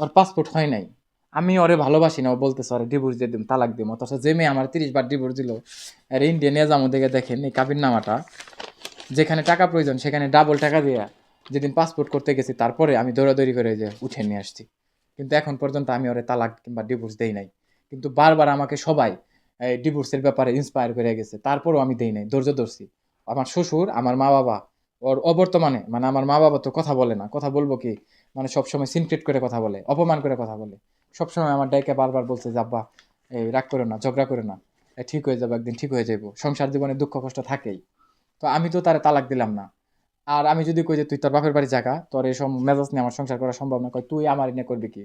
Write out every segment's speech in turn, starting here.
ওর passport হয় নাই। আমি ওরে ভালোবাসি না, ও বলতেছে ওরে ডিভোর্স দিয়ে দিম, তালাক দিম। অথচ যে মেয়ে আমার তিরিশ বার ডিভোর্স দিল আর ইন্ডিয়া নিয়ে যাব দেখে দেখেন এই কাবির নামাটা। যেখানে টাকা প্রয়োজন, সেখানে ডাবল টাকা দিয়া যেদিন পাসপোর্ট করতে গেছি, তারপরে আমি দৌড়াদৌড়ি করে যে উঠে নিয়ে আসছি। কিন্তু এখন পর্যন্ত আমি ওরে তালাক কিংবা ডিভোর্স দেই নাই। কিন্তু বারবার আমাকে সবাই এই ডিভোর্সের ব্যাপারে ইন্সপায়ার করে গেছে। তারপরেও আমি দেই নাই, ধৈর্য ধরছি। আমার শ্বশুর, আমার মা বাবা, ওর অবর্তমানে মানে আমার মা বাবা তো কথা বলে না। কথা বলব কি? মানে সবসময় সিনক্রেট করে কথা বলে, অপমান করে কথা বলে। সবসময় আমার ডাইকে বারবার বলছে যে, আব্বা, এই রাগ করে না, ঝগড়া করে না। ঠিক হয়ে যাব, একদিন ঠিক হয়ে যাব সংসার জীবনে দুঃখ কষ্ট থাকেই। তো আমি তো তারে তালাক দিলাম না। আর আমি যদি কই যে, তুই তোর বাপের বাড়ি জায়গা তোর এই সব মেজাজ নিয়ে আমার সংসার করা সম্ভব না কয় তুই আমার এনে করবি কি?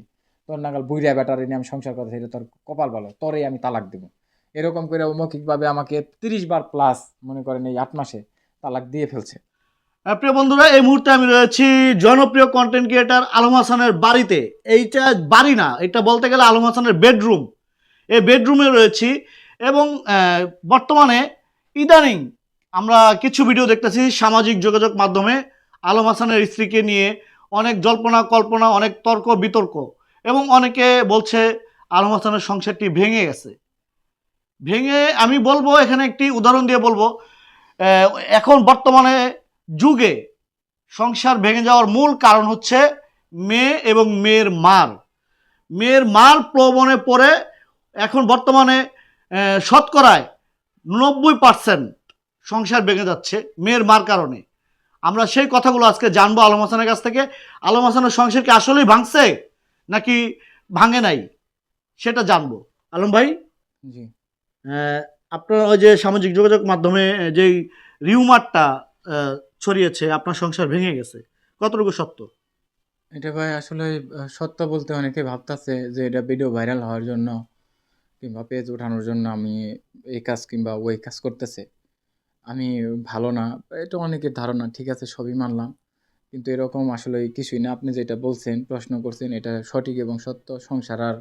তোর নাগাল বুড়িয়া বেটার নিয়ে আমি সংসার করতে সেটা তোর কপাল ভালো তোরেই আমি তালাক দেবো। এরকম করে মৌখিকভাবে আমাকে তিরিশ বার প্লাস মনে করেন এই আট মাসে, তালাক দিয়ে ফেলছে। প্রিয় বন্ধুরা, এই মুহূর্তে আমি রয়েছি জনপ্রিয় কন্টেন্ট ক্রিয়েটার আলম হাসানের বাড়িতে। এইটা বাড়ি না, এটা বলতে গেলে আলম হাসানের বেডরুম এই বেডরুমে রয়েছি এবং বর্তমানে ইদানিং আমরা কিছু ভিডিও দেখতেছি সামাজিক যোগাযোগ মাধ্যমে আলম হাসানের স্ত্রীকে নিয়ে অনেক জল্পনা, কল্পনা, অনেক তর্ক, বিতর্ক এবং অনেকে বলছে আলম হাসানের সংসারটি ভেঙে গেছে। ভেঙে, আমি বলব এখানে একটি উদাহরণ দিয়ে বলব এখন বর্তমানে যুগে সংসার ভেঙে যাওয়ার মূল কারণ হচ্ছে মেয়ে এবং মেয়ের মার। মেয়ের মার প্রবণে পড়ে এখন বর্তমানে শতকরায় নব্বই পার্সেন্ট সংসার ভেঙে যাচ্ছে মেয়ের মার কারণে। আমরা সেই কথাগুলো আজকে জানব আলম হাসানের কাছ থেকে। আলম হাসানের সংসার কি আসলেই ভাঙছে নাকি ভাঙে নাই সেটা জানব। আলম ভাই? জি। আপনার ওই যে সামাজিক যোগাযোগ মাধ্যমে যেই রিউমারটা ছড়িয়েছে, আপনার সংসার ভেঙে গেছে। কতটুকু সত্য? এটা ভাই আসলে সত্য বলতে অনেকে ভাবতেছে যে এটা ভিডিও ভাইরাল হওয়ার জন্য কিংবা পেজ ওঠানোর জন্য আমি এই কাজ কিংবা ওই কাজ করতেছে। আমি ভালো না, এটা অনেকের ধারণা, ঠিক আছে, সবই মানলাম। কিন্তু এরকম আসলে কিছুই না। আপনি যেটা বলছেন, প্রশ্ন করছেন, এটা সঠিক এবং সত্য, সংসার আর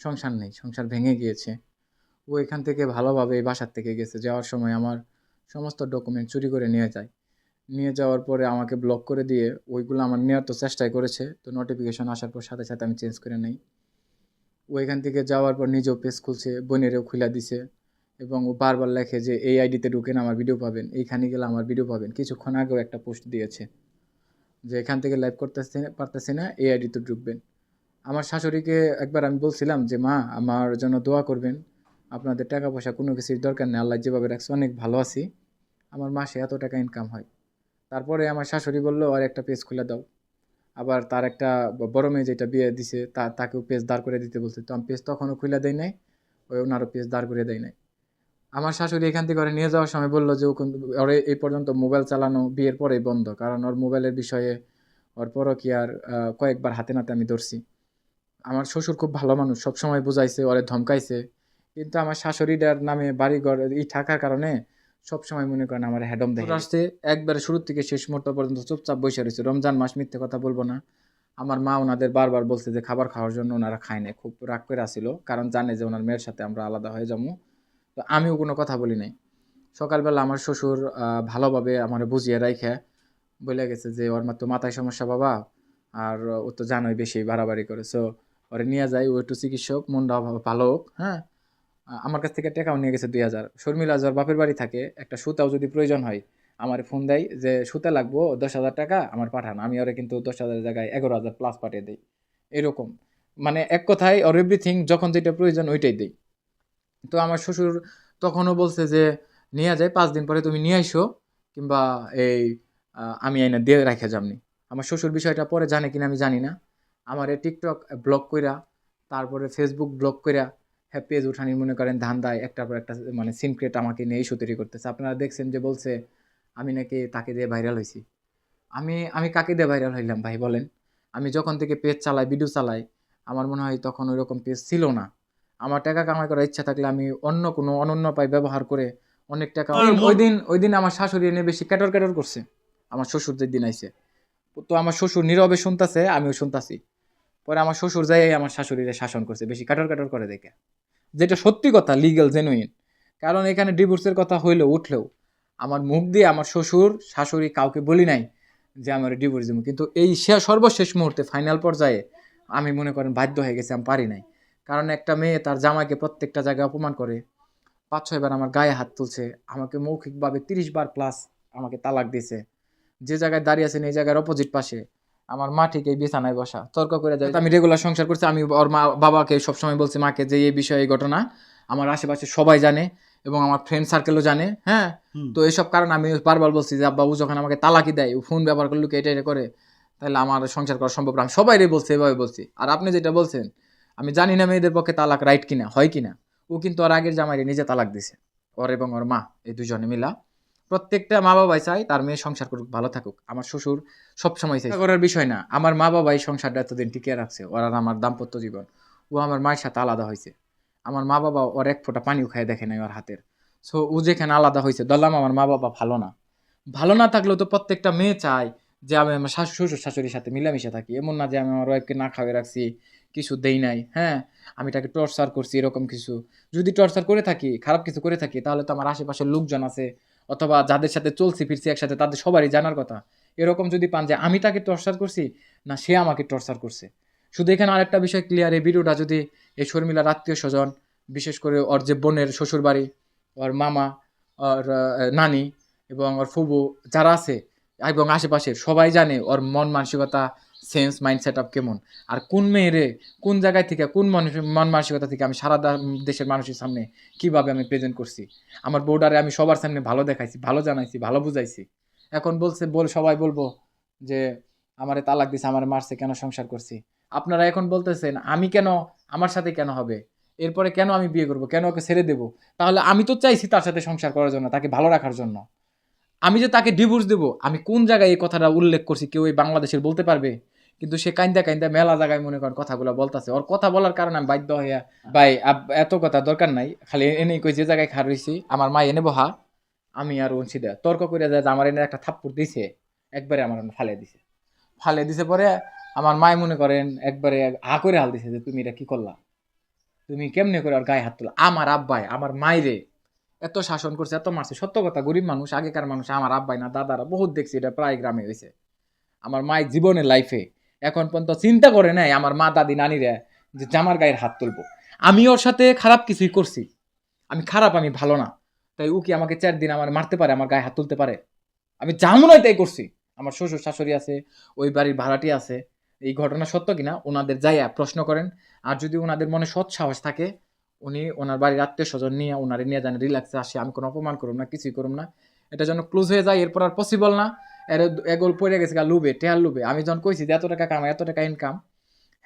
সংসার নেই, সংসার ভেঙে গিয়েছে। ও এখান থেকে ভালোভাবে বাসার থেকে গেছে, যাওয়ার সময় আমার সমস্ত ডকুমেন্ট চুরি করে নিয়ে যায়। নিয়ে যাওয়ার পরে আমাকে ব্লক করে দিয়ে ওইগুলো আমার নেওয়ার তো চেষ্টাই করেছে। তো নোটিফিকেশন আসার পর সাথে সাথে আমি চেঞ্জ করে নেই। ওইখান থেকে যাওয়ার পর নিজেও পেজ খুলছে, বোনেরও খুলে দিছে এবং ও বারবার লেখে যে, এই আইডিতে ঢুকেন আমার ভিডিও পাবেন। এইখানে গেলে আমার ভিডিও পাবেন। কিছুক্ষণ আগেও একটা পোস্ট দিয়েছে যে, এখান থেকে লাইভ করতেছে, পারতেছি না, এই আইডিতে ঢুকবেন। আমার শাশুড়িকে একবার আমি বলছিলাম যে, মা, আমার জন্য দোয়া করবেন। আপনাদের টাকা পয়সা কোনো কিছুর দরকার নেই। আল্লাহ যেভাবে রাখছে, অনেক ভালো আছি। আমার মাসে এত টাকা ইনকাম হয়। তারপরে আমার শাশুড়ি বলল, আর একটা পেজ খুলে দাও। আবার তার একটা বড় মেয়ে যেটা বিয়ে দিছে, তা, তাকেও পেজ দাঁড় করে দিতে বলছে। তো আমি পেজ তখনও খুলে দেয় নাই, ওই ওনারও পেজ দাঁড় করে দেয় নাই। আমার শাশুড়ি এখান থেকে নিয়ে যাওয়ার সময় বলল যে, ও ওরে এই পর্যন্ত মোবাইল চালানো বিয়ের পরেই বন্ধ, কারণ ওর মোবাইলের বিষয়ে ওর পরও কি আর কয়েকবার হাতে নাতে আমি ধরছি। আমার শ্বশুর খুব ভালো মানুষ সব সময় বুঝাইছে, ওরে ধমকাইছে। কিন্তু আমার শাশুড়িটার নামে বাড়িঘর ই থাকার কারণে সব সময় মনে করেন আমার হ্যাডম দেখে আসছে একবারে শুরু থেকে শেষ মুহূর্ত পর্যন্ত চুপচাপ বসে রয়েছে। রমজান মাস মিথ্যে কথা বলব না। আমার মা ওনাদের বারবার বলছে যে খাবার খাওয়ার জন্য ওনারা খায় না খুব রাগ করে আসছিল কারণ জানে যে ওনার মেয়ের সাথে আমরা আলাদা হয়ে যাব। তো আমিও কোনো কথা বলি নাই। সকালবেলা আমার শ্বশুর ভালোভাবে আমার বুঝিয়ে রাইখে বলে গেছে যে ওর মা তো মাথায় সমস্যা বাবা। আর ও তো জানোই বেশি বাড়াবাড়ি করে। সো ওরে নিয়ে যাই ও একটু চিকিৎসক মনটা ভালো হোক হ্যাঁ? আমার কাছ থেকে টাকাও নিয়ে গেছে দুই হাজার। শর্মিলা যার বাপের বাড়ি থাকে, একটা সুতাও যদি প্রয়োজন হয়, আমার ফোন দেয় যে, সুতা লাগবো, দশ হাজার টাকা আমার পাঠান, আমি ওরে কিন্তু দশ হাজারের জায়গায় এগারো হাজার প্লাস পাঠিয়ে দিই। এরকম। মানে এক কথায় ওর এভরিথিং যখন যেটা প্রয়োজন ওইটাই দিই। তো আমার শ্বশুর তখনও বলছে যে, নিয়ে যায়, পাঁচ দিন পরে তুমি নিয়ে আইসো, কিংবা এই আমি আইনা দিয়ে রাখে যামনি। আমার শ্বশুর বিষয়টা পরে জানে কিনা আমি জানি না। আমার টিকটক ব্লক কইরা, তারপরে ফেসবুক ব্লক কইরা পেজ উঠানি মনে করেন ধান দেয় একটার পর একটা মানে সিনক্রেট আমাকে নিয়ে ইস্যু তৈরি করতেছে। আপনারা দেখছেন যে বলছে আমি নাকি তাকে দিয়ে ভাইরাল হয়েছি আমি আমি কাকে দিয়ে ভাইরাল হইলাম ভাই বলেন? আমি যখন থেকে পেজ চালাই ভিডিও চালাই আমার মনে হয় তখন ওই রকম পেজ ছিল না। আমার টাকা কামাই করার ইচ্ছা থাকলে আমি অন্য কোনো অনন্য পাই ব্যবহার করে অনেক টাকা ওই দিন ওই দিন আমার শাশুড়ি এনে বেশি ক্যাটর ক্যাটর করছে। আমার শ্বশুর যে দিন আইছে। তো আমার শ্বশুর নীরবে শুনতাছে আমিও শুনতাছি। পরে আমার শ্বশুর যাই আমার শাশুড়িরে শাসন করছে বেশি কাটর কাটর করে দেখে। যেটা সত্যি কথা লিগ্যাল জেনুইন কারণ এখানে ডিভোর্সের কথা হইলেও, উঠলেও, আমার মুখ দিয়ে আমার শ্বশুর, শাশুড়ি কাউকে বলি নাই যে আমার ডিভোর্স দিব। কিন্তু এই সর্বশেষ মুহূর্তে ফাইনাল পর্যায়ে আমি মনে করেন বাধ্য হয়ে গেছি, আমি পারি নাই। কারণ একটা মেয়ে তার জামাকে প্রত্যেকটা জায়গায় অপমান করে, পাঁচ ছয়বার আমার গায়ে হাত তুলছে, আমাকে মৌখিকভাবে তিরিশ বার প্লাস আমাকে তালাক দিয়েছে। যে জায়গায় দাঁড়িয়ে আছেন এই জায়গার অপোজিট পাশে। আমার মা ঠিক এই বিছানায় বসা। তর্ক করে যায় আমি রেগুলার সংসার করছি আমি ওর মা বাবাকে সবসময় বলছি মাকে যে এই বিষয়ে এই ঘটনা আমার আশেপাশে সবাই জানে এবং আমার ফ্রেন্ড সার্কেলও জানে হ্যাঁ? তো এইসব কারণে আমি বারবার বলছি যে আব্বা ও যখন আমাকে তালাকি দেয় ও ফোন ব্যবহার করলে এটা এটা করে তাহলে আমার সংসার করা সম্ভব না। আমি সবাইরে বলছি এভাবে বলছি। আর আপনি যেটা বলছেন আমি জানি না মেয়েদের পক্ষে তালাক রাইট কিনা হয় কিনা। ও কিন্তু ওর আগের জামাইরে নিজে তালাক দিছে ওর এবং ওর মা এই দুজনে মিলা। প্রত্যেকটা মা বাবাই চাই তার মেয়ে সংসার করুক ভালো থাকুক। আমার শ্বশুর সবসময় চাই করার বিষয় না। আমার মা বাবাই সংসারটা এতদিন টিকিয়ে রাখছে ওর আমার দাম্পত্য জীবন। ও আমার মায়ের সাথে আলাদা হয়েছে। আমার মা বাবা ওর এক ফোঁটা পানিও খায় দেখে নাই ওর হাতের। সো ও যেখানে আলাদা হয়েছে ধরলাম আমার মা বাবা ভালো না। ভালো না থাকলেও তো প্রত্যেকটা মেয়ে চায় যে আমি আমার শাশু শ্বশুর শাশুড়ির সাথে মিলামিশে থাকি। এমন না যে আমি আমার ওয়াইফকে না খাওয়াই রাখছি কিছু দেই নাই। হ্যাঁ আমি তাকে টর্চার করছি এরকম কিছু। যদি টর্চার করে থাকি খারাপ কিছু করে থাকি তাহলে তো আমার আশেপাশের লোকজন আছে অথবা যাদের সাথে চলছি, ফিরছি একসাথে, তাদের সবারই জানার কথা। এরকম যদি পান যে, আমি তাকে টর্চার করছি, না, সে আমাকে টর্চার করছে। শুধু এখানে আরেকটা বিষয় ক্লিয়ার এই ভিডিওটা যদি এই শর্মিলার আত্মীয় স্বজন, বিশেষ করে ওর যে বোনের শ্বশুর বাড়ি ওর মামা, ওর নানি এবং ওর ফুবু যারা আছে, এবং আশেপাশের সবাই জানে ওর মন মানসিকতা সেন্স মাইন্ড সেট আপ কেমন? আর কোন মেয়েরে, কোন জায়গায় থেকে, কোন মন মানসিকতা থেকে আমি সারা দেশের মানুষের সামনে কীভাবে আমি প্রেজেন্ট করছি? আমার বোর্ডারে আমি সবার সামনে ভালো দেখাইছি, ভালো জানাইছি, ভালো বুঝাইছি। এখন বলছে বল সবাই বলব যে, আমারে তালাক দিছে, আমার মারছে, কেন সংসার করছি? আপনারা এখন বলতেছেন, আমি কেন, আমার সাথে কেন হবে? এরপরে কেন আমি বিয়ে করব? কেন ওকে ছেড়ে দেব? তাহলে আমি তো চাইছি তার সাথে সংসার করার জন্য, তাকে ভালো রাখার জন্য। আমি যে তাকে ডিভোর্স দেব, আমি কোন জায়গায় এই কথাটা উল্লেখ করছি? কেউ এই বাংলাদেশের বলতে পারবে? কিন্তু সে কাইন্দা কাইন্দা মেলা জায়গায় মনে করেন কথাগুলো বলতাছে। ওর কথা বলার কারণে আমি বাধ্য হইয়া, ভাই এত কথা দরকার নাই। খালি এনে কই যে জায়গায় খার রইছি, আমার মা এনে বহা, আমি আর অংশীদা তর্ক করে যায় যে আমার এনে একটা থাপ্পড় দিছে, একবারে আমার ফালে দিছে। ফালে দিছে পরে আমার মায় মনে করেন একবারে হা করে হাল দিছে যে, তুমি এটা কি করলা? তুমি কেমনে করে ওর গায়ে হাত তোলা আমার আব্বাই, আমার মাইরে এত শাসন করছে, এত মারছে। সত্য কথা, গরিব মানুষ, আগেকার মানুষ, আমার আব্বাই না, দাদারা বহুত দেখছি, এটা প্রায় গ্রামে হয়েছে আমার মায়ের জীবনের লাইফে এখন পর্যন্ত চিন্তা করে নাই আমার মা, দাদি, নানিরা যে জামার গায়ের হাত তুলবো। আমি ওর সাথে খারাপ কিছুই করছি। আমি খারাপ, আমি ভালো না। তাই ও কি আমাকে চার দিন আমার মারতে পারে, আমার গায়ে হাত তুলতে পারে? আমি যেমন হয় তাই করছি। আমার শ্বশুর শাশুড়ি আছে, ওই বাড়ির ভাড়াটি আছে। এই ঘটনা সত্য কিনা? ওনাদের যাইয়া প্রশ্ন করেন। আর যদি ওনাদের মনে সৎ সাহস থাকে, উনি ওনার বাড়ির আত্মীয় স্বজন নিয়ে ওনারে নিয়ে যান, রিল্যাক্সে আসে। আমি কোনো অপমান করুম না, কিছুই করুম না। এটা যেন ক্লোজ হয়ে যায়, এরপর আর পসিবল না। এর এগোল পড়ে গেছে গা লুবে টেয়ার লুবে। আমি যখন কইছি যে এত টাকা কামাই, এত টাকা ইনকাম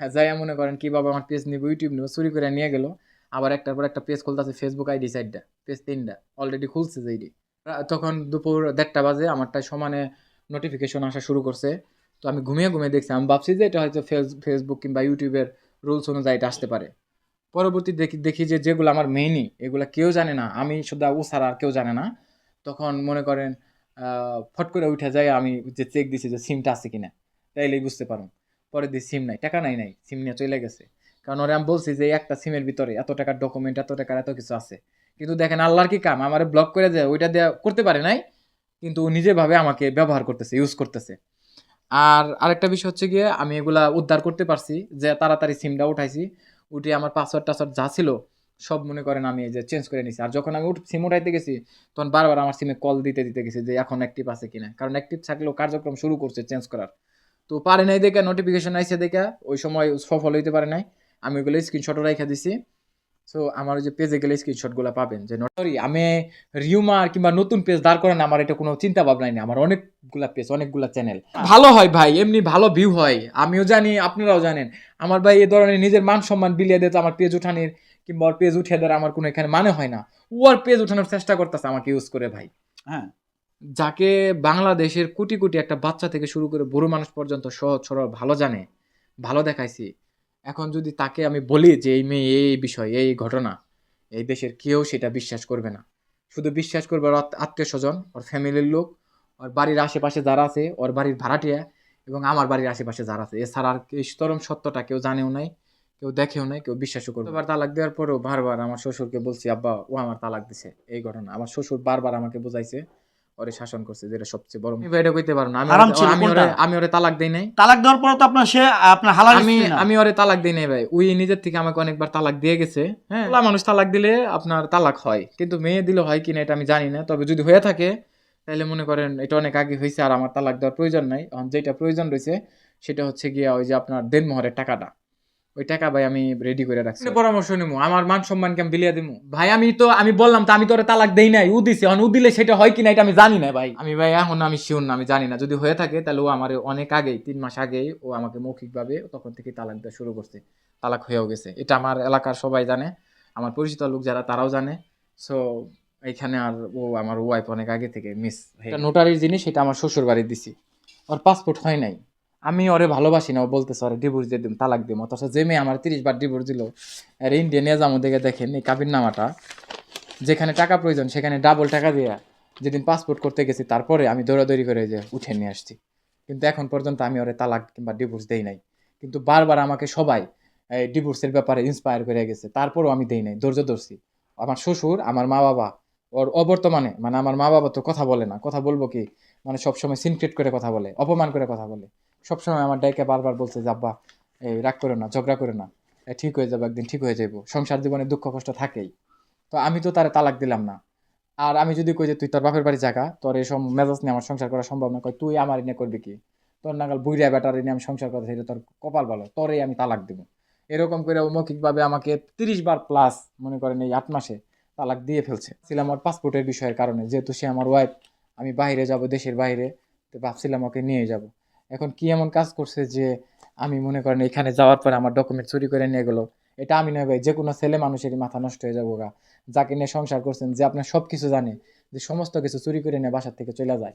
হ্যাঁ যাই মনে করেন কীভাবে আমার পেজ নিব ইউটিউব নিব, চুরি করে নিয়ে গেল। আবার একটার পর একটা পেজ খুলতেছে ফেসবুক আইডি সাইডটা পেজ তিনটা। অলরেডি খুলছে যেইডি তখন দুপুর দেড়টা বাজে আমারটাই সমানে নোটিফিকেশন আসা শুরু করছে। তো আমি ঘুমিয়ে ঘুমিয়ে দেখছি, আমি ভাবছি যে এটা হয়তো ফেস ফেসবুক কিংবা ইউটিউবের রুলস অনুযায়ী এটা আসতে পারে। পরবর্তী দেখি দেখি যে যেগুলো আমার মেইনই এগুলো কেউ জানে না, আমি শুধু ও ছাড়া আর কেউ জানে না। তখন মনে করেন ফট করে উঠে যায়, আমি যে চেক দিছি যে সিমটা আছে কিনা। তাইলেই বুঝতে পারো পরে দিয়ে সিম নাই, টাকা নাই নাই সিম নিয়ে চলে গেছে। কারণ ওরা আমি বলছি যে একটা সিমের ভিতরে এত টাকার ডকুমেন্ট এত টাকার এত কিছু আছে। কিন্তু দেখেন আল্লাহর কি কাম? আমার ব্লক করে দেয়, ওইটা দেওয়া করতে পারে নাই, কিন্তু ও নিজে আমাকে ব্যবহার করতেছে ইউজ করতেছে। আর আরেকটা বিষয় হচ্ছে গিয়ে, আমি এগুলা উদ্ধার করতে পারছি, যে তাড়াতাড়ি সিমটা উঠাইছি। উঠে আমার পাসওয়ার্ড টাসওয়ার্ড যা ছিল সব মনে করেন আমি যে চেঞ্জ করে নিছি। আর যখন আমি সিম উঠাইতে গেছি, তখন বারবার আমার সিমে কল দিতে দিতে গেছি যে এখন অ্যাক্টিভ আছে কিনা। কারণ অ্যাক্টিভ থাকলেও কার্যক্রম শুরু করছে চেঞ্জ করার। তো পারে নাই দেখে নোটিফিকেশন আইসে দেখে, ওই সময় সফল হইতে পারে নাই। আমি ওগুলো স্ক্রিনশটও রেখে দিছি। সো আমার ওই যে পেজে গেলে স্ক্রিনশটগুলো পাবেন যে সরি আমি রিউমার কিংবা নতুন পেজ দাঁড় করেন, আমার এটা কোনো চিন্তা ভাবনাই নেই। আমার অনেকগুলা পেজ অনেকগুলা চ্যানেল ভালো হয় ভাই, এমনি ভালো ভিউ হয়। আমিও জানি, আপনারাও জানেন। আমার ভাই এ ধরনের নিজের মান সম্মান বিলিয়ে দিতে আমার পেজ উঠানির। কিংবা ওর পেজ উঠে দেওয়ার আমার কোনো এখানে মানে হয় না। ও আর পেজ উঠানোর চেষ্টা করতেছে আমাকে ইউজ করে ভাই। হ্যাঁ। যাকে বাংলাদেশের কোটি কোটি একটা বাচ্চা থেকে শুরু করে বুড়ো মানুষ পর্যন্ত সহজ সরল ভালো জানে ভালো দেখাইছি এখন যদি তাকে আমি বলি যে এই মেয়ে এই বিষয় এই ঘটনা এই দেশের কেউ সেটা বিশ্বাস করবে না। শুধু বিশ্বাস করবে ওর আত্মীয় স্বজন ওর ফ্যামিলির লোক ওর বাড়ির আশেপাশে যারা আছে ওর বাড়ির ভাড়াটিয়া এবং আমার বাড়ির আশেপাশে যারা আছে। এছাড়া আর এই চরম সত্যটা কেউ জানেও নাই। কেউ দেখেও নাই কেউ বিশ্বাসও করবে এবার তালাক দেওয়ার পরেও বারবার আমার শ্বশুরকে বলছি আব্বা ও আমার তালাক দিছে। এই ঘটনা। আমার শ্বশুর বারবার আমাকে বোঝাইছে ওরে শাসন করছে যেটা সবচেয়ে বড় আমি এটা কইতে পারব না। আমি ওরে- আমি ওরে আমি ওরে তালাক দেই নাই। তালাক দেওয়ার পরে তো আপনার সে আপনার হালাল আমি আমি ওরে তালাক দিই নাই ভাই। উই নিজের থেকে আমাকে অনেকবার তালাক দিয়ে গেছে হ্যাঁ? মানুষ তালাক দিলে আপনার তালাক হয়। কিন্তু মেয়ে দিলে হয় কিনা এটা আমি জানি না। তবে যদি হয়ে থাকে তাহলে মনে করেন এটা অনেক আগে হয়েছে আর আমার তালাক দেওয়ার প্রয়োজন নাই। এখন যেটা প্রয়োজন রয়েছে সেটা হচ্ছে গিয়া ওই যে আপনার দেনমোহরের টাকাটা। ওই টাকা ভাই আমি রেডি করে রাখছি। পরামর্শ নিবো আমার মান সম্মানকে আমি বিলিয়ে দিবো ভাই আমি তো আমি বললাম তো আমি তো তালাক দেই নাই উ দিছে। এখন উ দিলে সেটা হয় কিনা এটা আমি জানি না ভাই। আমি ভাই এখন আমি শিওর না আমি জানি না। যদি হয়ে থাকে তাহলে ও আমার অনেক আগেই তিন মাস আগেই ও আমাকে মৌখিকভাবে তখন থেকে তালাক দেওয়া শুরু করছে। তালাক হয়েও গেছে। এটা আমার এলাকার সবাই জানে আমার পরিচিত লোক যারা তারাও জানে। সো এইখানে আর ও আমার ওয়াইফ অনেক আগে থেকে মিস নোটারির জিনিস এটা আমার শ্বশুর বাড়ি দিছি। ওর পাসপোর্ট হয় নাই। আমি ওরে ভালোবাসি না, ও বলতেছে ওরে ডিভোর্স দিয়ে দিম, তালাক দিম। অথচ যে মেয়ে আমার তিরিশ বার ডিভোর্স দিল আর ইন্ডিয়া নিয়ে যাব দেখে দেখেন, এই কাবির নামাটা। যেখানে টাকা প্রয়োজন, সেখানে ডাবল টাকা দিয়া যেদিন পাসপোর্ট করতে গেছি, তারপরে আমি দৌড়াদৌড়ি করে যে উঠে নিয়ে আসছি। কিন্তু এখন পর্যন্ত আমি ওরে তালাক কিংবা ডিভোর্স দেই নাই। কিন্তু বারবার আমাকে সবাই, এই ডিভোর্সের ব্যাপারে ইন্সপায়ার করে গেছে। তারপরও আমি দেই নাই, ধৈর্য ধরছি। আমার শ্বশুর, আমার মা বাবা, ওর অবর্তমানে মানে আমার মা বাবা তো কথা বলে না। কথা বলব কি? মানে সবসময় সিনক্রেট করে কথা বলে, অপমান করে কথা বলে। সবসময় আমার ডাইকে বারবার বলছে যে, আব্বা, এই রাগ করে না, ঝগড়া করে না। ঠিক হয়ে যাবে, একদিন ঠিক হয়ে যাব সংসার জীবনে দুঃখ কষ্ট থাকেই। তো আমি তো তারে তালাক দিলাম না। আর আমি যদি কই যে, তুই তোর বাপের বাড়ি জায়গা তোর এই সব মেজাজ নিয়ে আমার সংসার করা সম্ভব না কয় তুই আমার এনে করবি কি? তোর নাগাল বুড়িয়া বেটার নিয়ে আমি সংসার করতে সেটা তোর কপাল ভালো, তোরেই আমি তালাক দেবো। এরকম করে মৌখিকভাবে আমাকে তিরিশ বার প্লাস মনে করেন এই আট মাসে তালাক দিয়ে ফেলছে। ছিলাম আমার পাসপোর্টের বিষয়ের কারণে, যেহেতু সে আমার ওয়াইফ আমি বাইরে যাব, দেশের বাইরে তো ভাবছিলাম ওকে নিয়ে যাব। এখন কি এমন কাজ করছে যে আমি মনে করেন এখানে যাওয়ার পরে আমার ডকুমেন্ট চুরি করে নিয়ে গেলো? এটা আমি নয় ভাই যে কোনো ছেলে মানুষেরই মাথা নষ্ট হয়ে যাব গা। যাকে নিয়ে সংসার করছেন যে আপনার সব কিছু জানে, যে সমস্ত কিছু চুরি করে নিয়ে বাসার থেকে চলে যায়।